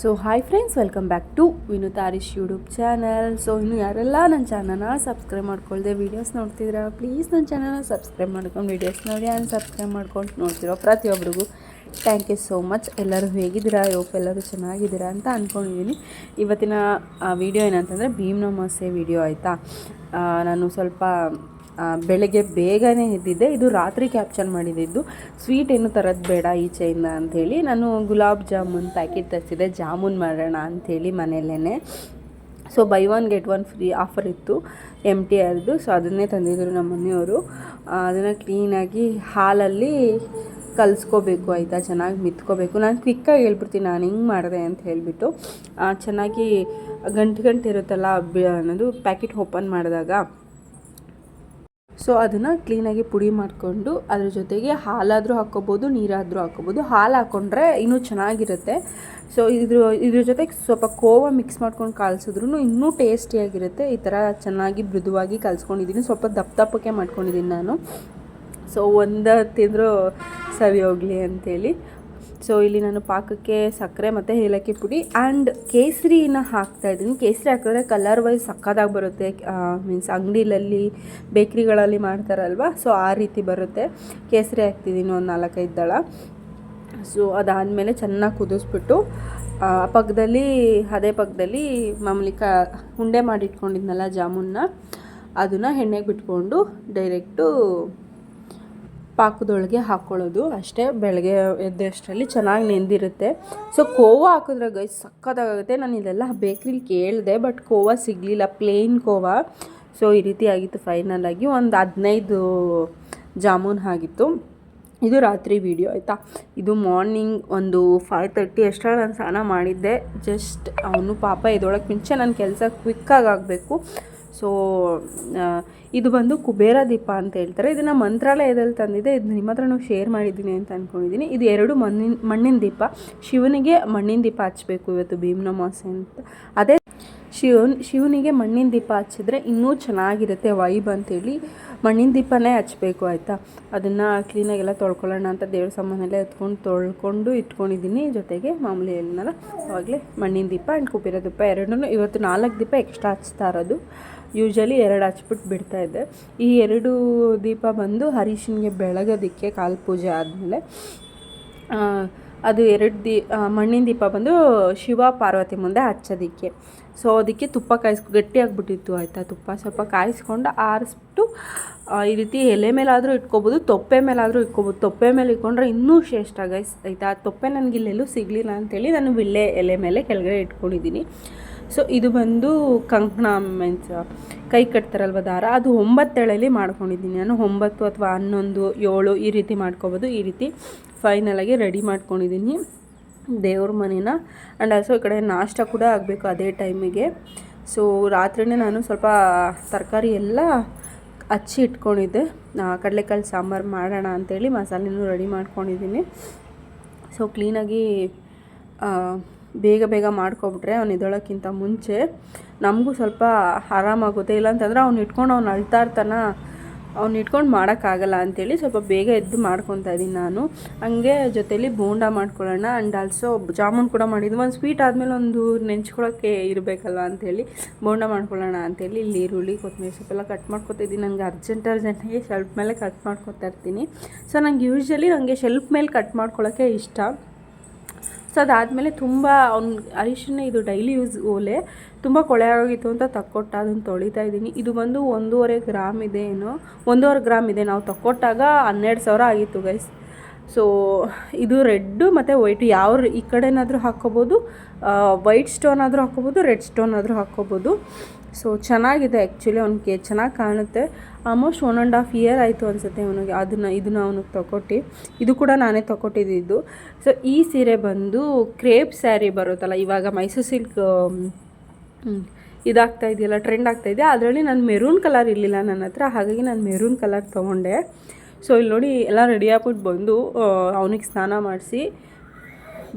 So hi friends welcome back to Vinu Tarish YouTube channel so ಇನ್ನು ಯಾರೆಲ್ಲ ನನ್ನ ಚಾನಲ್ನ ಸಬ್ಸ್ಕ್ರೈಬ್ ಮಾಡ್ಕೊಳ್ದೆ ವೀಡಿಯೋಸ್ ನೋಡ್ತಿದ್ದೀರಾ ಪ್ಲೀಸ್ ನನ್ನ ಚಾನಲ್ನ ಸಬ್ಸ್ಕ್ರೈಬ್ ಮಾಡ್ಕೊಂಡು ವೀಡಿಯೋಸ್ ನೋಡಿ ಆ್ಯಂಡ್ ಸಬ್ಸ್ಕ್ರೈಬ್ ಮಾಡ್ಕೊಂಡು ನೋಡ್ತಿರೋ ಪ್ರತಿಯೊಬ್ಬರಿಗೂ ಥ್ಯಾಂಕ್ ಯು ಸೋ ಮಚ್ ಎಲ್ಲರೂ ಹೇಗಿದ್ದೀರಾ? ಯೋಪ್ ಎಲ್ಲರೂ ಚೆನ್ನಾಗಿದ್ದೀರಾ ಅಂತ ಅಂದ್ಕೊಂಡಿದ್ದೀನಿ ಇವತ್ತಿನ ವಿಡಿಯೋ ಏನಂತಂದರೆ ಭೀಮ್ನಮಾಸೆ ವಿಡಿಯೋ ಆಯಿತಾ? ನಾನು ಸ್ವಲ್ಪ ಬೆಳಗ್ಗೆ ಬೇಗನೆ ಇದ್ದಿದ್ದೆ ಇದು ರಾತ್ರಿ ಕ್ಯಾಪ್ಚರ್ ಮಾಡಿದ್ದು. ಸ್ವೀಟ್ ಏನು ತರೋದು ಬೇಡ ಈಚೆಯಿಂದ ಅಂಥೇಳಿ. ನಾನು ಗುಲಾಬ್ ಜಾಮೂನ್ ಪ್ಯಾಕೆಟ್ ತರಿಸಿದೆ ಜಾಮೂನ್ ಮಾಡೋಣ ಅಂಥೇಳಿ ಮನೆಯಲ್ಲೇ so buy one get one free offer ಇತ್ತು. ಎಂ ಟಿ ಆರ್ದು ಸೊ ಅದನ್ನೇ ತಂದಿದ್ದರು ನಮ್ಮ ಮನೆಯವರು. ಅದನ್ನು ಕ್ಲೀನಾಗಿ ಹಾಲಲ್ಲಿ ಕಲಿಸ್ಕೋಬೇಕು ಆಯಿತಾ? ಚೆನ್ನಾಗಿ ಮಿತ್ಕೋಬೇಕು. ನಾನು ಕ್ವಿಕ್ಕಾಗಿ ಹೇಳ್ಬಿಡ್ತೀನಿ. ನಾನು ಹಿಂಗೆ ಮಾಡಿದೆ ಅಂತ ಹೇಳಿಬಿಟ್ಟು. ಚೆನ್ನಾಗಿ ಗಂಟು ಗಂಟು ಇರುತ್ತಲ್ಲ ಅನ್ನೋದು ಪ್ಯಾಕೆಟ್ ಓಪನ್ ಮಾಡಿದಾಗ ಸೊ ಅದನ್ನು ಕ್ಲೀನಾಗಿ ಪುಡಿ ಮಾಡಿಕೊಂಡು ಅದ್ರ ಜೊತೆಗೆ ಹಾಲಾದರೂ ಹಾಕ್ಕೋಬೋದು, ನೀರಾದರೂ ಹಾಕ್ಕೋಬೋದು. ಹಾಲು ಹಾಕ್ಕೊಂಡ್ರೆ ಇನ್ನೂ ಚೆನ್ನಾಗಿರುತ್ತೆ. ಸೊ ಇದ್ರ ಇದ್ರ ಜೊತೆಗೆ ಸ್ವಲ್ಪ ಕೋವ ಮಿಕ್ಸ್ ಮಾಡ್ಕೊಂಡು ಕಾಲ್ಸಿದ್ರು ಇನ್ನೂ ಟೇಸ್ಟಿಯಾಗಿರುತ್ತೆ ಈ ಥರ ಚೆನ್ನಾಗಿ ಮೃದುವಾಗಿ ಕಲಿಸ್ಕೊಂಡಿದ್ದೀನಿ ಸ್ವಲ್ಪ ದಪ್ಪ ದಪ್ಪಕ್ಕೆ ಮಾಡ್ಕೊಂಡಿದ್ದೀನಿ ನಾನು. ಸೊ ಒಂದು ತಿಂದರೂ ಸರಿ ಹೋಗಲಿ ಅಂಥೇಳಿ ಸೊ ಇಲ್ಲಿ ನಾನು ಪಾಕಕ್ಕೆ ಸಕ್ಕರೆ ಮತ್ತು ಏಲಕ್ಕಿ ಪುಡಿ ಆ್ಯಂಡ್ ಕೇಸರಿನ ಹಾಕ್ತಾ ಇದ್ದೀನಿ. ಕೇಸರಿ ಹಾಕಿದ್ರೆ ಕಲರ್ ವೈಸ್ ಸಕ್ಕದಾಗಿ ಬರುತ್ತೆ. ಮೀನ್ಸ್ ಅಂಗಡಿಲಲ್ಲಿ ಬೇಕ್ರಿಗಳಲ್ಲಿ ಮಾಡ್ತಾರಲ್ವ? ಸೊ ಆ ರೀತಿ ಬರುತ್ತೆ. ಕೇಸರಿ ಹಾಕ್ತಿದ್ದೀನಿ ಒಂದು ನಾಲ್ಕೈದು ದಳ. ಸೊ ಅದಾದಮೇಲೆ ಚೆನ್ನಾಗಿ ಕುದಿಸ್ಬಿಟ್ಟು ಪಕ್ಕದಲ್ಲಿ ಅದೇ ಪಕ್ಕದಲ್ಲಿ ಮಾಮೂಲಿ ಕ ಉಂಡೆ ಮಾಡಿಟ್ಕೊಂಡಿದ್ನಲ್ಲ ಜಾಮೂನ್ನ ಅದನ್ನು ಎಣ್ಣೆಗೆ ಬಿಟ್ಕೊಂಡು ಡೈರೆಕ್ಟು ಪಾಕದೊಳಗೆ ಹಾಕ್ಕೊಳ್ಳೋದು ಅಷ್ಟೇ, ಬೆಳಗ್ಗೆ ಎದ್ದಷ್ಟರಲ್ಲಿ ಚೆನ್ನಾಗಿ ನೆಂದಿರುತ್ತೆ. ಸೊ ಕೋವಾ ಹಾಕಿದ್ರೆ ಗೈ ಸಕ್ಕತ್ತಾಗುತ್ತೆ. ನಾನು ಇದೆಲ್ಲ ಬೇಕ್ರಿಲಿ ಕೇಳಿದೆ ಬಟ್ ಕೋವಾ ಸಿಗಲಿಲ್ಲ ಪ್ಲೇನ್ ಕೋವಾ. ಸೊ ಈ ರೀತಿ ಆಗಿತ್ತು ಫೈನಲ್ ಆಗಿ ಒಂದು ಹದಿನೈದು ಜಾಮೂನ್ ಆಗಿತ್ತು. ಇದು ರಾತ್ರಿ ವೀಡಿಯೋ ಆಯಿತಾ? ಇದು ಮಾರ್ನಿಂಗ್ ಒಂದು ಫೈವ್ ತರ್ಟಿ ಅಷ್ಟರಲ್ಲಿ ನಾನು ಸ್ನಾನ ಮಾಡಿದ್ದೆ. ಜಸ್ಟ್ ಅವನು ಪಾಪ ಇದೊಳಗೆ ಮುಂಚೆ ನನ್ನ ಕೆಲಸ ಕ್ವಿಕ್ಕಾಗಿ ಆಗಬೇಕು. ಸೊ ಇದು ಬಂದು ಕುಬೇರ ದೀಪ ಅಂತ ಹೇಳ್ತಾರೆ. ಇದನ್ನು ಮಂತ್ರಾಲಯದಲ್ಲಿ ತಂದಿದೆ. ಇದು ನಿಮ್ಮ ಹತ್ರ ನಾವು ಶೇರ್ ಮಾಡಿದ್ದೀನಿ ಅಂತ ಅಂದ್ಕೊಂಡಿದ್ದೀನಿ ಇದು ಎರಡು ಮಣ್ಣಿನ ಮಣ್ಣಿನ ದೀಪ. ಶಿವನಿಗೆ ಮಣ್ಣಿನ ದೀಪ ಹಚ್ಚಬೇಕು ಇವತ್ತು ಭೀಮನಮಾಸೆ ಅಂತ. ಅದೇ ಶಿವನ್, ಶಿವನಿಗೆ ಮಣ್ಣಿನ ದೀಪ ಹಚ್ಚಿದ್ರೆ ಇನ್ನೂ ಚೆನ್ನಾಗಿರುತ್ತೆ ವೈಬ್ ಅಂತೇಳಿ ಮಣ್ಣಿನ ದೀಪನೇ ಹಚ್ಚಬೇಕು ಆಯಿತಾ? ಅದನ್ನು ಕ್ಲೀನಾಗೆಲ್ಲ ತೊಳ್ಕೊಳ್ಳೋಣ ಅಂತ ದೇವ್ರ ಸಾಮಾನೆಲ್ಲ ಎತ್ಕೊಂಡು ತೊಳ್ಕೊಂಡು ಇಟ್ಕೊಂಡಿದ್ದೀನಿ ಜೊತೆಗೆ ಮಾಮೂಲಿ ಹೇಳಿದ್ನಲ್ಲ ಅವಾಗಲೇ ಮಣ್ಣಿನ ದೀಪ ಆ್ಯಂಡ್ ಕುಬೇರ ದೀಪ ಎರಡನ್ನೂ ಇವತ್ತು ನಾಲ್ಕು ದೀಪ ಎಕ್ಸ್ಟ್ರಾ ಹಚ್ತಾ ಇರೋದು. ಯೂಶಲಿ ಎರಡು ಹಚ್ಬಿಟ್ಟು ಬಿಡ್ತಾ ಇದ್ದೆ. ಈ ಎರಡು ದೀಪ ಬಂದು ಹರೀಶನಿಗೆ ಬೆಳಗೋದಕ್ಕೆ ಕಾಲ್ ಪೂಜೆ ಆದಮೇಲೆ ಅದು ಎರಡು ದೀ ಮಣ್ಣಿನ ದೀಪ ಬಂದು ಶಿವ ಪಾರ್ವತಿ ಮುಂದೆ ಹಚ್ಚೋದಿಕ್ಕೆ. ಸೊ ಅದಕ್ಕೆ ತುಪ್ಪ ಕಾಯಿಸ್, ಗಟ್ಟಿಯಾಗ್ಬಿಟ್ಟಿತ್ತು ಆಯಿತಾ ತುಪ್ಪ. ಸ್ವಲ್ಪ ಕಾಯಿಸ್ಕೊಂಡು ಆರಿಸ್ಬಿಟ್ಟು ಈ ರೀತಿ ಎಲೆ ಮೇಲಾದರೂ ಇಟ್ಕೊಬೋದು, ತೊಪ್ಪೆ ಮೇಲಾದರೂ ಇಟ್ಕೊಬೋದು. ತೊಪ್ಪೆ ಮೇಲೆ ಇಟ್ಕೊಂಡ್ರೆ ಇನ್ನೂ ಶ್ರೇಷ್ಠ ಗೈಸ್ ಆಯಿತಾ? ತೊಪ್ಪೆ ನನಗೆ ಇಲ್ಲೆಲ್ಲೂ ಸಿಗಲಿಲ್ಲ ಅಂತೇಳಿ ನಾನು ವಿಳ್ಳೆ ಎಲೆ ಮೇಲೆ ಕೆಳಗಡೆ ಇಟ್ಕೊಂಡಿದ್ದೀನಿ. ಸೊ ಇದು ಬಂದು ಕಂಕಣ ಮೀನ್ಸ್ ಕೈ ಕಟ್ತಾರಲ್ವ ದಾರ? ಅದು ಒಂಬತ್ತೇಳಲ್ಲಿ ಮಾಡ್ಕೊಂಡಿದ್ದೀನಿ ನಾನು. ಒಂಬತ್ತು ಅಥವಾ ಹನ್ನೊಂದು, ಏಳು ಈ ರೀತಿ ಮಾಡ್ಕೊಬೋದು. ಈ ರೀತಿ ಫೈನಲಾಗಿ ರೆಡಿ ಮಾಡ್ಕೊಂಡಿದ್ದೀನಿ ದೇವ್ರ ಮನೇನ. ಆ್ಯಂಡ್ ಆಲ್ಸೋ ಈ ಕಡೆ ನಾಷ್ಟ ಕೂಡ ಆಗಬೇಕು ಅದೇ ಟೈಮಿಗೆ ಸೊ ರಾತ್ರಿನೇ ನಾನು ಸ್ವಲ್ಪ ತರಕಾರಿ ಎಲ್ಲ ಹಚ್ಚಿ ಇಟ್ಕೊಂಡಿದ್ದೆ. ಕಡಲೆಕಾಯಿ ಸಾಂಬಾರು ಮಾಡೋಣ ಅಂತೇಳಿ ಮಸಾಲೆನೂ ರೆಡಿ ಮಾಡ್ಕೊಂಡಿದ್ದೀನಿ. ಸೊ ಕ್ಲೀನಾಗಿ ಬೇಗ ಬೇಗ ಮಾಡ್ಕೊಬಿಟ್ರೆ ಅವ್ನು ಇದೊಳಕ್ಕಿಂತ ಮುಂಚೆ ನಮಗೂ ಸ್ವಲ್ಪ ಆರಾಮಾಗುತ್ತೆ. ಇಲ್ಲಾಂತಂದ್ರೆ ಅವ್ನು ಇಟ್ಕೊಂಡು ಅವ್ನು ಅಳ್ತಾ ಇರ್ತಾನ, ಅವ್ನು ಇಟ್ಕೊಂಡು ಮಾಡೋಕ್ಕಾಗಲ್ಲ ಅಂತೇಳಿ ಸ್ವಲ್ಪ ಬೇಗ ಎದ್ದು ಮಾಡ್ಕೊತಾ ಇದ್ದೀನಿ ನಾನು. ಹಂಗೆ ಜೊತೇಲಿ ಬೋಂಡ ಮಾಡ್ಕೊಳ್ಳೋಣ ಆ್ಯಂಡ್ ಆಲ್ಸೋ ಜಾಮೂನ್ ಕೂಡ ಮಾಡಿದ್ದು. ಒಂದು ಸ್ವೀಟ್ ಆದಮೇಲೆ ಒಂದು ನೆಂಚ್ಕೊಳ್ಳೋಕ್ಕೆ ಇರಬೇಕಲ್ವ ಅಂತೇಳಿ ಬೋಂಡ ಮಾಡ್ಕೊಳ್ಳೋಣ ಅಂತೇಳಿ ಇಲ್ಲಿ ಈರುಳ್ಳಿ, ಕೊತ್ತಂಬರಿ ಸೊಪ್ಪೆಲ್ಲ ಕಟ್ ಮಾಡ್ಕೊತಿದ್ದೀನಿ ನನಗೆ ಅರ್ಜೆಂಟ್ ಅರ್ಜೆಂಟಾಗಿ ಶೆಲ್ಫ್ ಮೇಲೆ ಕಟ್ ಮಾಡ್ಕೊತಾ ಇರ್ತೀನಿ. ಸೊ ನಂಗೆ ಯೂಶ್ವಲಿ ನನಗೆ ಶೆಲ್ಫ್ ಮೇಲೆ ಕಟ್ ಮಾಡ್ಕೊಳ್ಳೋಕ್ಕೆ ಇಷ್ಟ. ಸೊ ಅದಾದಮೇಲೆ ತುಂಬ ಅವ್ನು ಅರಿಶಿನ ಇದು ಡೈಲಿ ಯೂಸ್ ಓಲೆ ತುಂಬ ಕೊಳೆ ಆಗೋಗಿತ್ತು ಅಂತ ತಕ್ಕೊಟ್ಟ, ಅದನ್ನು ತೊಳಿತಾ ಇದ್ದೀನಿ. ಇದು ಬಂದು ಒಂದೂವರೆ ಗ್ರಾಮ್ ಇದೆ ಏನು, ಒಂದೂವರೆ ಗ್ರಾಮ್ ಇದೆ. ನಾವು ತಕ್ಕೊಟ್ಟಾಗ ಹನ್ನೆರಡು ಸಾವಿರ ಆಗಿತ್ತು ಗೈಸ್ ಸೊ ಇದು ರೆಡ್ಡು ಮತ್ತು ವೈಟು. ಯಾವ ಈ ಕಡೆನಾದರೂ ಹಾಕ್ಕೋಬೋದು ವೈಟ್ ಸ್ಟೋನ್ ಆದರೂ ಹಾಕ್ಕೋಬೋದು ರೆಡ್ ಸ್ಟೋನ್ ಆದರೂ ಹಾಕ್ಕೋಬೋದು. ಸೊ ಚೆನ್ನಾಗಿದೆ ಆ್ಯಕ್ಚುಲಿ ಅವ್ನಿಗೆ, ಚೆನ್ನಾಗಿ ಕಾಣುತ್ತೆ. Almost one and half year ಆಯಿತು ಅನಿಸುತ್ತೆ ಅವನಿಗೆ ಅದನ್ನು ಇದನ್ನು ಅವನಿಗೆ ತಗೊಟ್ಟು. ಇದು ಕೂಡ ನಾನೇ ತಗೊಟ್ಟಿದ್ದು. ಸೊ ಈ ಸೀರೆ ಬಂದು ಕ್ರೇಪ್ ಸ್ಯಾರಿ ಬರುತ್ತಲ್ಲ, ಇವಾಗ ಮೈಸೂರು ಸಿಲ್ಕ್ ಇದಾಗ್ತಾ ಇದೆಯಲ್ಲ ಟ್ರೆಂಡ್ ಆಗ್ತಾ ಇದೆ. ಅದರಲ್ಲಿ ನಾನು ಮೆರೂನ್ ಕಲರ್ ಇರಲಿಲ್ಲ ನನ್ನ ಹತ್ರ. ಹಾಗಾಗಿ ನಾನು ಮೆರೂನ್ ಕಲರ್ ತೊಗೊಂಡೆ. ಸೊ ಇಲ್ಲಿ ನೋಡಿ, ಎಲ್ಲ ರೆಡಿ ಆಗ್ಬಿಟ್ಟು ಬಂದು ಅವನಿಗೆ ಸ್ನಾನ ಮಾಡಿಸಿ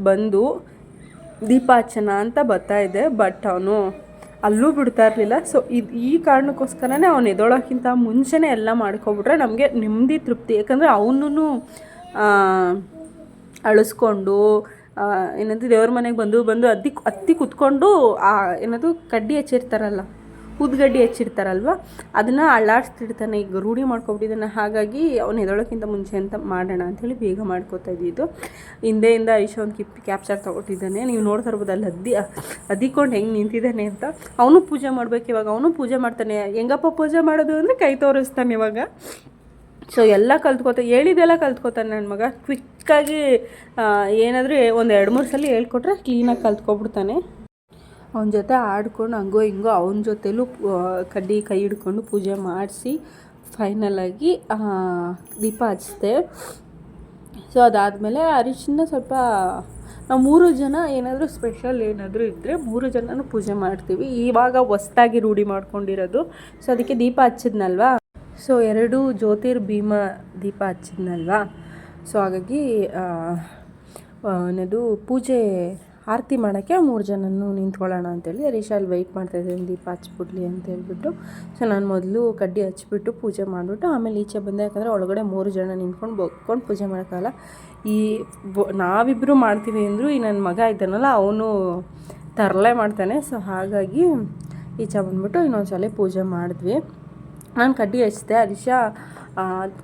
ಬಂದು ದೀಪ ಹಚ್ಚೋಣ ಅಂತ ಬರ್ತಾ ಇದೆ. ಬಟ್ ಅವನು ಅಲ್ಲೂ ಬಿಡ್ತಾ ಇರಲಿಲ್ಲ. ಸೊ ಇದು ಈ ಕಾರಣಕ್ಕೋಸ್ಕರನೇ ಅವನು ಎದೋಳೋಕ್ಕಿಂತ ಮುಂಚೆನೇ ಎಲ್ಲ ಮಾಡ್ಕೊಬಿಟ್ರೆ ನಮಗೆ ನೆಮ್ಮದಿ ತೃಪ್ತಿ. ಯಾಕಂದರೆ ಅವನೂ ಅಳಿಸ್ಕೊಂಡು ಏನಂತ ದೇವ್ರ ಮನೆಗೆ ಬಂದು ಬಂದು ಅದ್ದಿ ಹತ್ತಿ ಕುತ್ಕೊಂಡು ಆ, ಏನದು ಕಡ್ಡಿ ಹಚ್ಚಿರ್ತಾರಲ್ಲ. ಊದ್ಗಡ್ಡಿ ಹಚ್ಚಿರ್ತಾರಲ್ವ? ಅದನ್ನು ಅಳ್ಳಾಡಿಸ್ತಿರ್ತಾನೆ. ಈಗ ರೂಢಿ ಮಾಡ್ಕೊಬಿಟ್ಟಿದ್ದಾನೆ. ಹಾಗಾಗಿ ಅವ್ನು ಎದೊಳಕ್ಕಿಂತ ಮುಂಚೆ ಅಂತ ಮಾಡೋಣ ಅಂಥೇಳಿ ಬೇಗ ಮಾಡ್ಕೋತಾ ಇದ್ದಿದ್ದು ಹಿಂದೆಯಿಂದ ಐಶೋ ಒಂದು ಕಿಪ್ ಕ್ಯಾಪ್ಚರ್ ತೊಗೊಟ್ಟಿದ್ದಾನೆ. ನೀವು ನೋಡ್ತಾ ಇರ್ಬೋದು ಅಲ್ಲಿ ಅದ್ದಿ ಅದಿಕೊಂಡು ಹೆಂಗೆ ನಿಂತಿದ್ದಾನೆ ಅಂತ. ಅವನು ಪೂಜೆ ಮಾಡಬೇಕು ಇವಾಗ. ಅವನು ಪೂಜೆ ಮಾಡ್ತಾನೆ. ಹೆಂಗಪ್ಪ ಪೂಜೆ ಮಾಡೋದು ಅಂದರೆ ಕೈ ತೋರಿಸ್ತಾನೆ ಇವಾಗ. ಸೊ ಎಲ್ಲ ಕಲ್ತ್ಕೋತ ಹೇಳಿದೆಲ್ಲ ಕಲ್ತ್ಕೋತಾನೆ ನನ್ನ ಮಗ. ಕ್ವಿಕ್ಕಾಗಿ ಏನಾದರೂ ಒಂದು ಎರಡು ಮೂರು ಸಲ ಹೇಳ್ಕೊಟ್ರೆ ಕ್ಲೀನಾಗಿ ಕಲ್ತ್ಕೊಬಿಡ್ತಾನೆ. ಅವನ ಜೊತೆ ಆಡ್ಕೊಂಡು ಹಂಗೋ ಹಿಂಗೋ ಅವನ ಜೊತೆಲೂ ಕಡ್ಡಿ ಕೈ ಹಿಡ್ಕೊಂಡು ಪೂಜೆ ಮಾಡಿಸಿ ಫೈನಲಾಗಿ ದೀಪ ಹಚ್ಚಿದೆ ಸೊ ಅದಾದಮೇಲೆ ಅರಿಶಿನ ಸ್ವಲ್ಪ ನಾವು ಮೂರು ಜನ ಏನಾದರೂ ಸ್ಪೆಷಲ್ ಏನಾದರೂ ಇದ್ದರೆ ಮೂರು ಜನನೂ ಪೂಜೆ ಮಾಡ್ತೀವಿ. ಇವಾಗ ಹೊಸ್ದಾಗಿ ರೂಢಿ ಮಾಡ್ಕೊಂಡಿರೋದು. ಸೊ ಅದಕ್ಕೆ ದೀಪ ಹಚ್ಚಿದ್ನಲ್ವಾ? ಸೊ ಎರಡು ಜ್ಯೋತಿರ್ ಭೀಮ ದೀಪ ಹಚ್ಚಿದ್ನಲ್ವಾ? ಸೊ ಹಾಗಾಗಿ ಏನದು ಪೂಜೆ ಆರತಿ ಮಾಡೋಕ್ಕೆ ಮೂರು ಜನನೂ ನಿಂತ್ಕೊಳ್ಳೋಣ ಅಂತೇಳಿ ಹರೀಶ್ ಅಲ್ಲಿ ವೆಯ್ಟ್ ಮಾಡ್ತಾಯಿದ್ದೀನಿ ದೀಪ ಹಚ್ಬಿಡ್ಲಿ ಅಂತ ಹೇಳ್ಬಿಟ್ಟು. ಸೊ ನಾನು ಮೊದಲು ಕಡ್ಡಿ ಹಚ್ಬಿಟ್ಟು ಪೂಜೆ ಮಾಡಿಬಿಟ್ಟು ಆಮೇಲೆ ಈಚೆ ಬಂದೆ. ಯಾಕಂದರೆ ಒಳಗಡೆ ಮೂರು ಜನ ನಿಂತ್ಕೊಂಡು ಬಗ್ಕೊಂಡು ಪೂಜೆ ಮಾಡೋಕ್ಕಲ್ಲ ಈ ನಾವಿಬ್ಬರು ಮಾಡ್ತೀವಿ ಅಂದರೂ ಈ ನನ್ನ ಮಗ ಇದ್ದಾನಲ್ಲ, ಅವನು ತರಲೆ ಮಾಡ್ತಾನೆ. ಸೊ ಹಾಗಾಗಿ ಈಚೆ ಬಂದ್ಬಿಟ್ಟು ಇನ್ನೊಂದ್ಸಲ ಪೂಜೆ ಮಾಡಿದ್ವಿ. ನಾನು ಕಡ್ಡಿ ಹಚ್ಚಿದೆ. ಹರೀಶ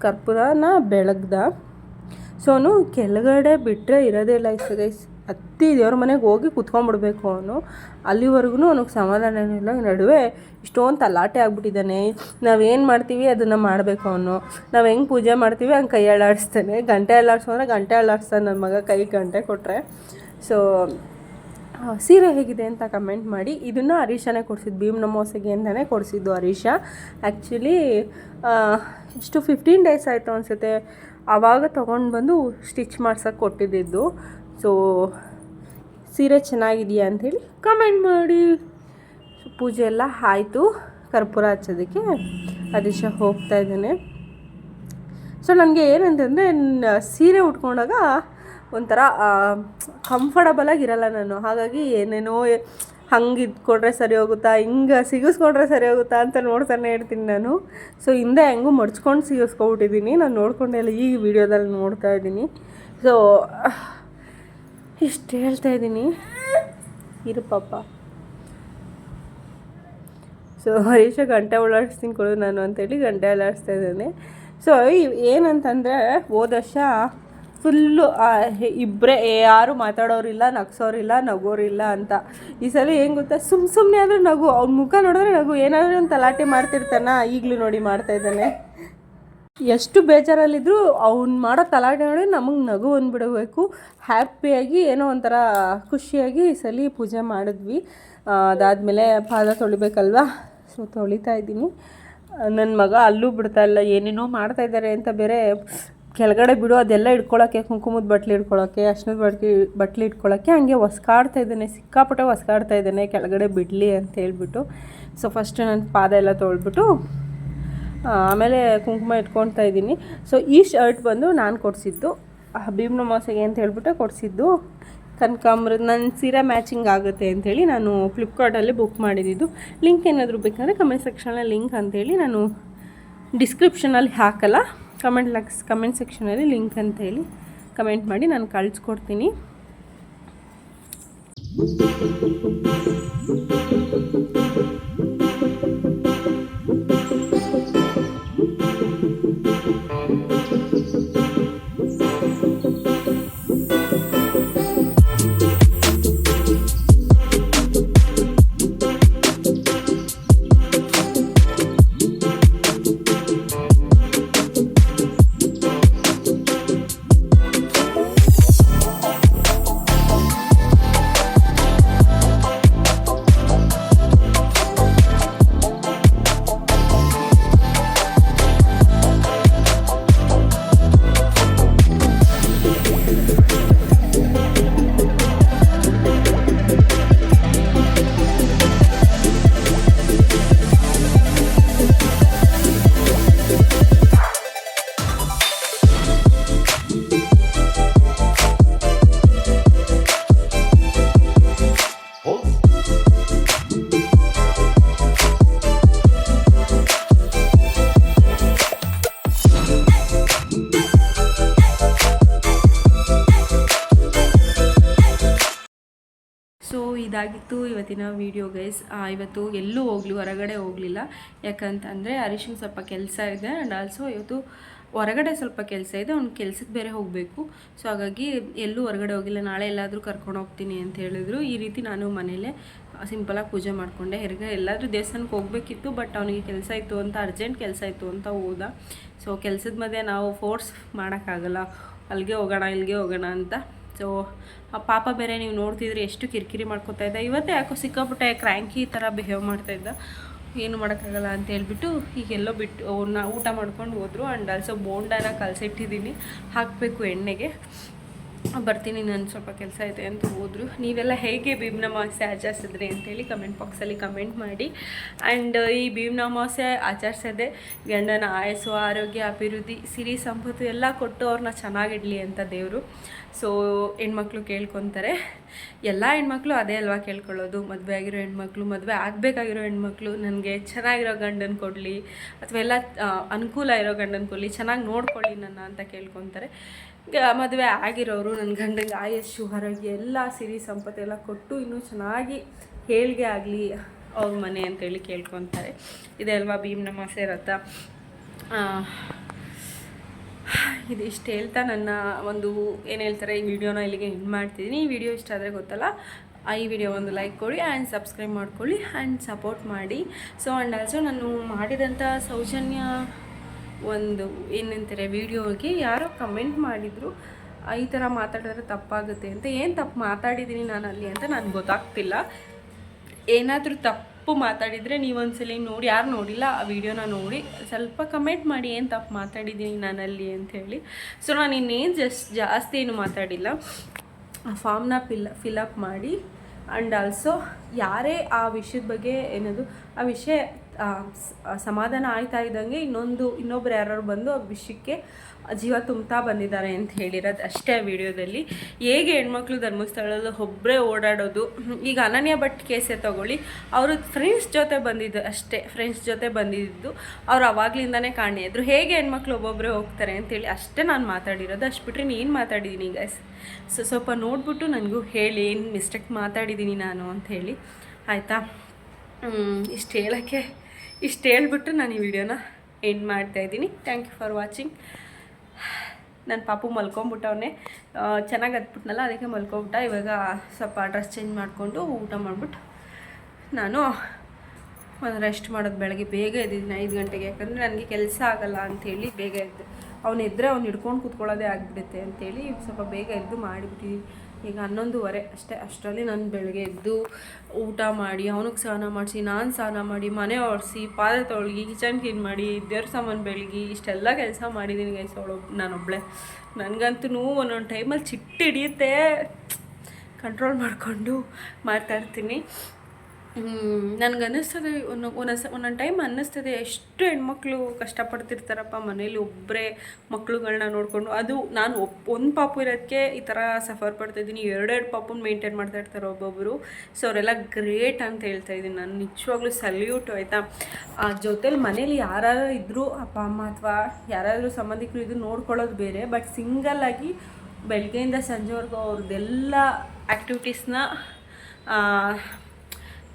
ಕರ್ಪೂರನ ಬೆಳಗ್ದ. ಸೊ ಅವನು ಕೆಳಗಡೆ ಬಿಟ್ಟರೆ ಇರೋದೇ ಇಲ್ಲ ಇಷ್ಟ ಗೈಸ್ ಹತ್ತಿ ದೇವ್ರ ಮನೆಗೆ ಹೋಗಿ ಕುತ್ಕೊಂಡ್ಬಿಡ್ಬೇಕು ಅವನು. ಅಲ್ಲಿವರೆಗೂ ಅವನಿಗೆ ಸಮಾಧಾನ ಇಲ್ಲ. ನಡುವೆ ಇಷ್ಟೊಂದು ತಲಾಟೆ ಆಗ್ಬಿಟ್ಟಿದ್ದಾನೆ. ನಾವೇನು ಮಾಡ್ತೀವಿ? ಅದನ್ನು ಮಾಡಬೇಕು ಅವನು. ನಾವು ಹೆಂಗೆ ಪೂಜೆ ಮಾಡ್ತೀವಿ? ಹಂಗೆ ಕೈ ಅಳ್ಳಾಡಿಸ್ತಾನೆ ಗಂಟೆ ಅಳ್ಳಾಡ್ಸು ಅಂದರೆ ಗಂಟೆ ಅಳ್ಳಾಡಿಸ್ತಾನೆ ನನ್ನ ಮಗ ಕೈ ಗಂಟೆ ಕೊಟ್ಟರೆ ಸೊ ಸೀರೆ ಹೇಗಿದೆ ಅಂತ ಕಮೆಂಟ್ ಮಾಡಿ. ಇದನ್ನು ಹರೀಶನೇ ಕೊಡಿಸಿದ್ದು ಭೀಮ್ ನಮೋಸೆಗೆ ಅಂತಲೇ ಕೊಡಿಸಿದ್ದು ಹರೀಶ. ಆ್ಯಕ್ಚುಲಿ ಎಷ್ಟು ಫಿಫ್ಟೀನ್ ಡೇಸ್ ಆಯಿತು ಅನಿಸುತ್ತೆ. ಆವಾಗ ತೊಗೊಂಡು ಬಂದು ಸ್ಟಿಚ್ ಮಾಡ್ಸೋಕೆ ಕೊಟ್ಟಿದ್ದಿದ್ದು ಸೊ ಸೀರೆ ಚೆನ್ನಾಗಿದೆಯಾ ಅಂಥೇಳಿ ಕಮೆಂಟ್ ಮಾಡಿ. ಪೂಜೆ ಎಲ್ಲ ಆಯಿತು. ಕರ್ಪೂರ ಹಚ್ಚೋದಕ್ಕೆ ಹರೀಶ ಹೋಗ್ತಾ ಇದ್ದಾನೆ. ಸೊ ನನಗೆ ಏನಂತಂದರೆ ಸೀರೆ ಉಟ್ಕೊಂಡಾಗ ಒಂಥರ ಕಂಫರ್ಟಬಲಾಗಿ ಇರಲ್ಲ ನಾನು. ಹಾಗಾಗಿ ಏನೇನೋ ಹಂಗೆ ಇದ್ಕೊಂಡ್ರೆ ಸರಿ ಹೋಗುತ್ತಾ, ಹಿಂಗೆ ಸಿಗಿಸ್ಕೊಂಡ್ರೆ ಸರಿ ಹೋಗುತ್ತಾ ಅಂತ ನೋಡ್ತಾನೆ ಇರ್ತೀನಿ ನಾನು. ಸೊ ಹಿಂದೆ ಹೆಂಗೂ ಮಡ್ಚ್ಕೊಂಡು ಸಿಗಿಸ್ಕೊಬಿಟ್ಟಿದ್ದೀನಿ. ನಾನು ನೋಡ್ಕೊಂಡೆಲ್ಲ ಈ ವಿಡಿಯೋದಲ್ಲಿ ನೋಡ್ತಾ ಇದ್ದೀನಿ. ಸೊ ಇಷ್ಟು ಹೇಳ್ತಾ ಇದ್ದೀನಿ. ಇರು ಪಾಪ. ಸೊ ಹರೀಶ ಗಂಟೆ ಓಡಾಡಿಸ್ತೀನಿ ಕೊಡು ನಾನು ಅಂತೇಳಿ ಗಂಟೆ ಓಡಾಡಿಸ್ತಾ ಇದ್ದೀನಿ. ಸೊ ಏನಂತಂದರೆ, ಹೋದ ವರ್ಷ ಫುಲ್ಲು ಇಬ್ಬರೇ ಯಾರು ಮಾತಾಡೋರಿಲ್ಲ, ನಗ್ಸೋರಿಲ್ಲ, ನಗೋರಿಲ್ಲ ಅಂತ. ಈ ಸಲ ಏನು ಗೊತ್ತಾ? ಸುಮ್ ಸುಮ್ಮನೆ ಆದರೂ ನಗು, ಅವ್ನ ಮುಖ ನೋಡಿದ್ರೆ ನಗು, ಏನಾದರೂ ಒಂದು ತಲಾಟೆ ಮಾಡ್ತಿರ್ತಾನ? ಈಗಲೂ ನೋಡಿ ಮಾಡ್ತಾ ಇದ್ದಾನೆ. ಎಷ್ಟು ಬೇಜಾರಲ್ಲಿದ್ದರೂ ಅವ್ನು ಮಾಡೋ ತಲಾಟೆ ನಮಗೆ ನಗು ಬಂದ್ಬಿಡಬೇಕು. ಹ್ಯಾಪಿಯಾಗಿ ಏನೋ ಒಂಥರ ಖುಷಿಯಾಗಿ ಈ ಸಲ ಪೂಜೆ ಮಾಡಿದ್ವಿ. ಅದಾದಮೇಲೆ ಪಾದ ತೊಳಿಬೇಕಲ್ವಾ? ಸೊ ತೊಳಿತಾ ಇದ್ದೀನಿ. ನನ್ನ ಮಗ ಅಲ್ಲೂ ಬಿಡ್ತಾ ಇಲ್ಲ. ಏನೇನೋ ಮಾಡ್ತಾ ಇದ್ದಾರೆ ಅಂತ ಬೇರೆ ಕೆಳಗಡೆ ಬಿಡು. ಅದೆಲ್ಲ ಇಟ್ಕೊಳ್ಳೋಕ್ಕೆ ಕುಂಕುಮದ ಬಟ್ಲು ಇಟ್ಕೊಳ್ಳೋಕ್ಕೆ ಅಶ್ನದ ಬಟ್ಲಿ, ಬಟ್ಲು ಇಟ್ಕೊಳ್ಳೋಕ್ಕೆ ಹಂಗೆ ಹೊಸ್ಕಾಡ್ತಾ ಇದ್ದಾನೆ. ಸಿಕ್ಕಾಪಟ್ಟೆ ಹೊಸ್ಕಾಡ್ತಾ ಇದ್ದಾನೆ. ಕೆಳಗಡೆ ಬಿಡಲಿ ಅಂತ ಹೇಳ್ಬಿಟ್ಟು. ಸೊ ಫಸ್ಟ್ ನಾನು ಪಾದ ಎಲ್ಲ ತೊಳ್ಬಿಟ್ಟು ಆಮೇಲೆ ಕುಂಕುಮ ಇಟ್ಕೊಳ್ತಾ ಇದ್ದೀನಿ. ಸೊ ಈ ಶರ್ಟ್ ಬಂದು ನಾನು ಕೊಡಿಸಿದ್ದು. ಭೀಮ್ನ ಮಾಸೆಗೆ ಅಂತ ಹೇಳ್ಬಿಟ್ಟು ಕೊಡಿಸಿದ್ದು. ಕನಕಾಂಬ್ರದ ನನ್ನ ಸೀರೆ ಮ್ಯಾಚಿಂಗ್ ಆಗುತ್ತೆ ಅಂಥೇಳಿ ನಾನು ಫ್ಲಿಪ್ಕಾರ್ಟಲ್ಲಿ ಬುಕ್ ಮಾಡಿದ್ದು. ಲಿಂಕ್ ಏನಾದರೂ ಬೇಕಂದರೆ ಕಮೆಂಟ್ ಸೆಕ್ಷನಲ್ಲಿ ಲಿಂಕ್ ಅಂಥೇಳಿ ನಾನು ಡಿಸ್ಕ್ರಿಪ್ಷನಲ್ಲಿ ಹಾಕಲ್ಲ. ಕಮೆಂಟ್ ಲಕ್ಸ್ ಕಮೆಂಟ್ ಸೆಕ್ಷನಲ್ಲಿ ಲಿಂಕ್ ಅಂತೇಳಿ ಕಮೆಂಟ್ ಮಾಡಿ ನಾನು ಕಳಿಸ್ಕೊಡ್ತೀನಿ. ಇದಾಗಿತ್ತು ಇವತ್ತಿನ ವೀಡಿಯೋ ಗೈಸ್ ಇವತ್ತು ಎಲ್ಲೂ ಹೋಗ್ಲಿ, ಹೊರಗಡೆ ಹೋಗಲಿಲ್ಲ. ಯಾಕಂತಂದರೆ ಹರೀಶಿಗೆ ಸ್ವಲ್ಪ ಕೆಲಸ ಇದೆ ಆ್ಯಂಡ್ ಆಲ್ಸೋ ಇವತ್ತು ಹೊರಗಡೆ ಸ್ವಲ್ಪ ಕೆಲಸ ಇದೆ, ಅವ್ನು ಕೆಲ್ಸಕ್ಕೆ ಬೇರೆ ಹೋಗಬೇಕು. ಸೊ ಹಾಗಾಗಿ ಎಲ್ಲೂ ಹೊರಗಡೆ ಹೋಗಿಲ್ಲ, ನಾಳೆ ಎಲ್ಲಾದರೂ ಕರ್ಕೊಂಡು ಹೋಗ್ತೀನಿ ಅಂತ ಹೇಳಿದ್ರು. ಈ ರೀತಿ ನಾನು ಮನೇಲೇ ಸಿಂಪಲಾಗಿ ಪೂಜೆ ಮಾಡಿಕೊಂಡೆ. ಹೆರ್ಗ ಎಲ್ಲಾದರೂ ದೇವಸ್ಥಾನಕ್ಕೆ ಹೋಗಬೇಕಿತ್ತು ಬಟ್ ಅವನಿಗೆ ಕೆಲಸ ಇತ್ತು ಅಂತ ಅರ್ಜೆಂಟ್ ಕೆಲಸ ಇತ್ತು ಅಂತ ಹೋದ. ಸೊ ಕೆಲಸದ ಮಧ್ಯೆ ನಾವು ಫೋರ್ಸ್ ಮಾಡೋಕ್ಕಾಗಲ್ಲ. ಅಲ್ಲಿಗೆ ಹೋಗೋಣ ಇಲ್ಲಿಗೆ ಹೋಗೋಣ ಅಂತ. ಸೊ ಆ ಪಾಪ ಬೇರೆ ನೀವು ನೋಡ್ತಿದ್ರೆ ಎಷ್ಟು ಕಿರಿಕಿರಿ ಮಾಡ್ಕೊತಾ ಇದ್ದ. ಇವತ್ತೇ ಯಾಕೋ ಸಿಕ್ಕಾಪಟ್ಟೆ ಕ್ರ್ಯಾಂಕಿ ಥರ ಬಿಹೇವ್ ಮಾಡ್ತಾ ಇದ್ದ. ಏನು ಮಾಡೋಕ್ಕಾಗಲ್ಲ ಅಂತ ಹೇಳ್ಬಿಟ್ಟು ಈಗೆಲ್ಲೋ ಬಿಟ್ಟು ಅವ್ರನ್ನ ಊಟ ಮಾಡ್ಕೊಂಡು ಹೋದರು. ಆ್ಯಂಡ್ ಆಲ್ಸೋ ಬೋಂಡಾನ ಕಲಸಿಟ್ಟಿದ್ದೀನಿ. ಹಾಕಬೇಕು ಎಣ್ಣೆಗೆ. ಬರ್ತೀನಿ ನಾನು ಸ್ವಲ್ಪ ಕೆಲಸ ಇದೆ ಅಂತ ಹೋದರು. ನೀವೆಲ್ಲ ಹೇಗೆ ಭೀಮ್ನಮಾವಾಸ್ಯೆ ಆಚರಿಸಿದ್ರಿ ಅಂತೇಳಿ ಕಮೆಂಟ್ ಬಾಕ್ಸಲ್ಲಿ ಕಮೆಂಟ್ ಮಾಡಿ. ಆ್ಯಂಡ್ ಈ ಭೀಮ್ನಮಾವಾಸ್ಯೆ ಆಚರಿಸೋದೆ ಗಂಡನ ಆಯಸ್ಸು, ಆರೋಗ್ಯ, ಅಭಿವೃದ್ಧಿ, ಸಿರಿ ಸಂಪತ್ತು ಎಲ್ಲ ಕೊಟ್ಟು ಅವ್ರನ್ನ ಚೆನ್ನಾಗಿಡಲಿ ಅಂತ ದೇವರು. ಸೊ ಹೆಣ್ಮಕ್ಳು ಕೇಳ್ಕೊತಾರೆ. ಎಲ್ಲ ಹೆಣ್ಮಕ್ಳು ಅದೇ ಅಲ್ವಾ ಕೇಳ್ಕೊಳ್ಳೋದು. ಮದುವೆ ಆಗಿರೋ ಹೆಣ್ಮಕ್ಳು, ಮದುವೆ ಆಗಬೇಕಾಗಿರೋ ಹೆಣ್ಮಕ್ಳು ನನಗೆ ಚೆನ್ನಾಗಿರೋ ಗಂಡನ ಕೊಡಲಿ, ಅಥವಾ ಎಲ್ಲ ಅನುಕೂಲ ಇರೋ ಗಂಡನ ಕೊಡಲಿ, ಚೆನ್ನಾಗಿ ನೋಡ್ಕೊಳ್ಳಿ ನನ್ನ ಅಂತ ಕೇಳ್ಕೊತಾರೆ. ಮದುವೆ ಆಗಿರೋರು ನನ್ನ ಗಂಡಂಗೆ ಆಯಸ್ಸು ಆರೋಗ್ಯ ಎಲ್ಲ ಸಿರಿ ಸಂಪತ್ತು ಎಲ್ಲ ಕೊಟ್ಟು ಇನ್ನೂ ಚೆನ್ನಾಗಿ ಹೇಳಿಗೆ ಆಗಲಿ ಅವ್ರ ಮನೆ ಅಂತೇಳಿ ಕೇಳ್ಕೊತಾರೆ. ಇದೆ ಅಲ್ವಾ ಭೀಮ್ನಮಾಸೆ ರಥ? ಆ, ಇದಿಷ್ಟು ಹೇಳ್ತಾ ನನ್ನ ಒಂದು ಏನು ಹೇಳ್ತಾರೆ ಈ ವಿಡಿಯೋನ ಇಲ್ಲಿಗೆ ಎಂಡ್ ಮಾಡ್ತಿದ್ದೀನಿ. ಈ ವಿಡಿಯೋ ಇಷ್ಟ ಆದರೆ ಗೊತ್ತಲ್ಲ ಈ ವಿಡಿಯೋ ಒಂದು ಲೈಕ್ ಕೊಡಿ ಆ್ಯಂಡ್ ಸಬ್ಸ್ಕ್ರೈಬ್ ಮಾಡ್ಕೊಳ್ಳಿ ಆ್ಯಂಡ್ ಸಪೋರ್ಟ್ ಮಾಡಿ. ಸೊ ಆ್ಯಂಡ್ ಆಲ್ಸೋ ನಾನು ಮಾಡಿದಂಥ ಸೌಜನ್ಯ ಒಂದು ಏನಂತಾರೆ, ವಿಡಿಯೋಗೆ ಯಾರೋ ಕಮೆಂಟ್ ಮಾಡಿದರು ಈ ಥರ ಮಾತಾಡಿದ್ರೆ ತಪ್ಪಾಗುತ್ತೆ ಅಂತ. ಏನು ತಪ್ಪು ಮಾತಾಡಿದ್ದೀನಿ ನಾನು ಅಲ್ಲಿ ಅಂತ ನನಗೆ ಗೊತ್ತಾಗ್ತಿಲ್ಲ. ಏನಾದರೂ ತಪ್ಪು ಮಾತಾಡಿದರೆ ನೀವೊಂದ್ಸಲಿ ನೋಡಿ, ಯಾರು ನೋಡಿಲ್ಲ ಆ ವಿಡಿಯೋನ ನೋಡಿ. ಸ್ವಲ್ಪ ಕಮೆಂಟ್ ಮಾಡಿ, ಏನು ತಪ್ಪು ಮಾತಾಡಿದ್ದೀನಿ ನಾನಲ್ಲಿ ಅಂತ ಹೇಳಿ. ಸೊ ನಾನು ಇನ್ನೇನು ಜಸ್ಟ್ ಜಾಸ್ತಿ ಏನು ಮಾತಾಡಿಲ್ಲ. ಆ ಫಾರ್ಮ್ನ ಫಿಲ್ ಫಿಲಪ್ ಮಾಡಿ ಆ್ಯಂಡ್ ಆಲ್ಸೋ ಯಾರೇ ಆ ವಿಷಯದ ಬಗ್ಗೆ ಏನದು, ಆ ವಿಷಯ ಸಮಾಧಾನ ಆಯ್ತಾ ಇದ್ದಂಗೆ ಇನ್ನೊಂದು, ಇನ್ನೊಬ್ರು ಯಾರು ಬಂದು ಆ ವಿಷಯಕ್ಕೆ ಜೀವ ತುಂಬ್ತಾ ಬಂದಿದ್ದಾರೆ ಅಂತ ಹೇಳಿರೋದು ಅಷ್ಟೇ ವಿಡಿಯೋದಲ್ಲಿ. ಹೇಗೆ ಹೆಣ್ಮಕ್ಳು ಧರ್ಮಸ್ಥಳದಲ್ಲಿ ಒಬ್ಬರೇ ಓಡಾಡೋದು, ಈಗ ಅನನ್ಯ ಭಟ್ ಕೇಸೇ ತಗೊಳ್ಳಿ, ಅವರು ಫ್ರೆಂಡ್ಸ್ ಜೊತೆ ಬಂದಿದ್ದು ಅಷ್ಟೇ ಫ್ರೆಂಡ್ಸ್ ಜೊತೆ ಬಂದಿದ್ದು ಅವ್ರು ಅವಾಗ್ಲಿಂದನೇ ಕಾಣೆ. ಇದ್ರು ಹೇಗೆ ಹೆಣ್ಮಕ್ಳು ಒಬ್ಬೊಬ್ಬರೇ ಹೋಗ್ತಾರೆ ಅಂತೇಳಿ ಅಷ್ಟೇ ನಾನು ಮಾತಾಡಿರೋದು. ಅಷ್ಟು ಬಿಟ್ಟರೆ ಏನು ಮಾತಾಡಿದ್ದೀನಿ ಗೈಸ್ ಸೊ ಸ್ವಲ್ಪ ನೋಡ್ಬಿಟ್ಟು ನನಗೂ ಹೇಳಿ, ಏನು ಮಿಸ್ಟೇಕ್ ಮಾತಾಡಿದ್ದೀನಿ ನಾನು ಅಂತ ಹೇಳಿ. ಆಯಿತಾ? ಇಷ್ಟು ಹೇಳೋಕ್ಕೆ ಇಷ್ಟು ಹೇಳ್ಬಿಟ್ಟು ನಾನು ಈ ವಿಡಿಯೋನ ಎಂಡ್ ಮಾಡ್ತಾ ಇದ್ದೀನಿ. ಥ್ಯಾಂಕ್ ಯು ಫಾರ್ ವಾಚಿಂಗ್ ನನ್ನ ಪಾಪು ಮಲ್ಕೊಂಬಿಟ್ಟವನ್ನೇ ಚೆನ್ನಾಗಿ ಹತ್ಬಿಟ್ನಲ್ಲ ಅದಕ್ಕೆ ಮಲ್ಕೊಂಬಿಟ್ಟ. ಇವಾಗ ಸ್ವಲ್ಪ ಡ್ರೆಸ್ ಚೇಂಜ್ ಮಾಡಿಕೊಂಡು ಊಟ ಮಾಡಿಬಿಟ್ಟು ನಾನು ಒಂದು ರೆಸ್ಟ್ ಮಾಡೋದು ಬೆಳಗ್ಗೆ. ಬೇಗ ಎದ್ದಿದ್ದೀನಿ ಐದು ಗಂಟೆಗೆ. ಯಾಕಂದರೆ ನನಗೆ ಕೆಲಸ ಆಗಲ್ಲ ಅಂಥೇಳಿ ಬೇಗ ಎದ್ದು ಅವ್ನು ಎದ್ದರೆ ಅವ್ನು ಹಿಡ್ಕೊಂಡು ಕೂತ್ಕೊಳ್ಳೋದೇ ಆಗಿಬಿಡುತ್ತೆ ಅಂತೇಳಿ ಸ್ವಲ್ಪ ಬೇಗ ಎದ್ದು ಮಾಡಿಬಿಟ್ಟಿದ್ವಿ. ಈಗ ಹನ್ನೊಂದುವರೆ ಅಷ್ಟೇ, ಅಷ್ಟರಲ್ಲಿ ನಾನು ಬೆಳಗ್ಗೆ ಎದ್ದು ಊಟ ಮಾಡಿ, ಅವನಿಗೆ ಸ್ನಾನ ಮಾಡಿಸಿ, ನಾನು ಸ್ನಾನ ಮಾಡಿ, ಮನೆ ಒರೆಸಿ, ಪಾತ್ರೆ ತೊಳಗಿ ಕಿಚನ್ ಕ್ಲೀನ್ ಮಾಡಿ, ದೇವ್ರ ಸಾಮಾನು ಬೆಳಗಿ, ಇಷ್ಟೆಲ್ಲ ಕೆಲಸ ಮಾಡಿದ್ದೀನಿ ಗೈಸ್ ಅವಳು ನಾನೊಬ್ಬಳೆ ನನಗಂತೂ ಒಂದೊಂದು ಟೈಮಲ್ಲಿ ಚಿಟ್ಟು ಹಿಡಿಯುತ್ತೆ. ಕಂಟ್ರೋಲ್ ಮಾಡಿಕೊಂಡು ಮಾತಾಡ್ತೀನಿ. ನನಗೆ ಅನ್ನಿಸ್ತದೆ ಒಂದು ಒಂದೊಂದು ಒಂದೊಂದು ಟೈಮ್ ಅನ್ನಿಸ್ತದೆ ಎಷ್ಟು ಹೆಣ್ಮಕ್ಳು ಕಷ್ಟಪಡ್ತಿರ್ತಾರಪ್ಪ ಮನೇಲಿ ಒಬ್ಬರೇ ಮಕ್ಳುಗಳನ್ನ ನೋಡಿಕೊಂಡು. ಅದು ನಾನು ಒಪ್ ಒಂದು ಪಾಪು ಇರೋದಕ್ಕೆ ಈ ಥರ ಸಫರ್ ಪಡ್ತಾಯಿದ್ದೀನಿ ಎರಡೆರಡು ಪಾಪುನ ಮೇಂಟೈನ್ ಮಾಡ್ತಾ ಇರ್ತಾರೆ ಒಬ್ಬೊಬ್ಬರು ಸೊ ಅವರೆಲ್ಲ ಗ್ರೇಟ್ ಅಂತ ಹೇಳ್ತಾ ಇದ್ದೀನಿ. ನಾನು ನಿಜವಾಗ್ಲೂ ಸಲ್ಯೂಟ್ ಆಯಿತಾ. ಆ ಜೊತೇಲಿ ಮನೇಲಿ ಯಾರು ಇದ್ದರೂ ಅಪ್ಪ, ಅಮ್ಮ ಅಥವಾ ಯಾರಾದರೂ ಸಂಬಂಧಿಕರು ಇದು ನೋಡ್ಕೊಳ್ಳೋದು ಬೇರೆ. ಬಟ್ ಸಿಂಗಲ್ಲಾಗಿ ಬೆಳಗ್ಗೆಯಿಂದ ಸಂಜೆವರೆಗೂ ಅವ್ರದ್ದೆಲ್ಲ ಆ್ಯಕ್ಟಿವಿಟೀಸ್ನ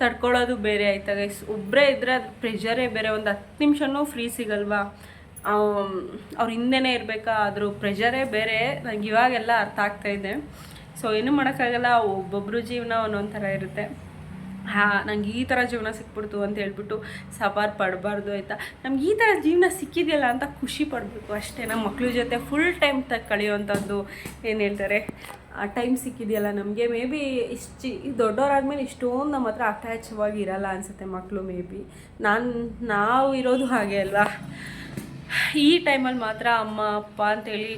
ತಡ್ಕೊಳ್ಳೋದು ಬೇರೆ ಆಯ್ತಾ ಗೈಸ್ ಒಬ್ಬರೇ ಇದ್ದರೆ ಅದು ಪ್ರೆಷರೇ ಬೇರೆ. ಒಂದು ಹತ್ತು ನಿಮಿಷನೂ ಫ್ರೀ ಸಿಗಲ್ವಾ? ಅವ್ರ ಹಿಂದೆನೇ ಇರಬೇಕಾ? ಅದ್ರ ಪ್ರೆಷರೇ ಬೇರೆ. ನನಗೆ ಇವಾಗೆಲ್ಲ ಅರ್ಥ ಆಗ್ತಾ ಇದೆ. ಸೊ ಏನು ಮಾಡೋಕ್ಕಾಗಲ್ಲ. ಒಬ್ಬೊಬ್ಬರು ಜೀವನ ಒಂದೊಂದು ಥರ ಇರುತ್ತೆ. ಹಾಂ, ನಂಗೆ ಈ ಥರ ಜೀವನ ಸಿಕ್ಬಿಡ್ತು ಅಂತ ಹೇಳ್ಬಿಟ್ಟು ಸವಾರ್ ಪಡಬಾರ್ದು ಆಯಿತಾ? ನಮ್ಗೆ ಈ ಥರ ಜೀವನ ಸಿಕ್ಕಿದೆಯಲ್ಲ ಅಂತ ಖುಷಿ ಪಡಬೇಕು ಅಷ್ಟೇ. ನಮ್ಮ ಮಕ್ಳ ಜೊತೆ ಫುಲ್ ಟೈಮ್ ತ ಕಳೆಯುವಂಥದ್ದು ಏನು ಹೇಳ್ತಾರೆ, ಆ ಟೈಮ್ ಸಿಕ್ಕಿದೆಯಲ್ಲ ನಮಗೆ ಮೇ ಬಿ ಇಷ್ಟು ದೊಡ್ಡವರಾದ್ಮೇಲೆ ಇಷ್ಟೊಂದು ನಮ್ಮ ಹತ್ರ ಅಟ್ಯಾಚ್ವಾಗಿ ಇರಲ್ಲ ಅನಿಸುತ್ತೆ ಮಕ್ಕಳು ಮೇ ಬಿ ನಾನು, ನಾವು ಇರೋದು ಹಾಗೆ ಅಲ್ವಾ? ಈ ಟೈಮಲ್ಲಿ ಮಾತ್ರ ಅಮ್ಮ, ಅಪ್ಪ ಅಂತೇಳಿ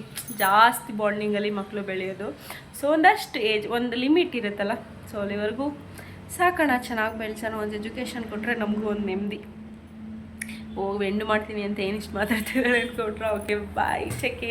ಜಾಸ್ತಿ ಬಾಂಡಿಂಗಲ್ಲಿ ಮಕ್ಕಳು ಬೆಳೆಯೋದು. ಸೊ ಒಂದಷ್ಟು ಏಜ್ ಒಂದು ಲಿಮಿಟ್ ಇರುತ್ತಲ್ಲ? ಸೊ ಅಲ್ಲಿವರೆಗೂ ಸಾಕೋಣ ಚೆನ್ನಾಗಿ ಬೆಳೆಸೋಣ, ಒಂದು ಎಜುಕೇಷನ್ ಕೊಟ್ಟರೆ ನಮಗೂ ಒಂದು ನೆಮ್ಮದಿ. ಓ ಹೆಣ್ಣು ಮಾಡ್ತೀನಿ ಅಂತ ಏನಿಷ್ಟು ಮಾತಾಡ್ತಿದ್ದಾರೆ ಕೊಟ್ರೆ ಓಕೆ ಬಾಯ್ ಚೆಕ್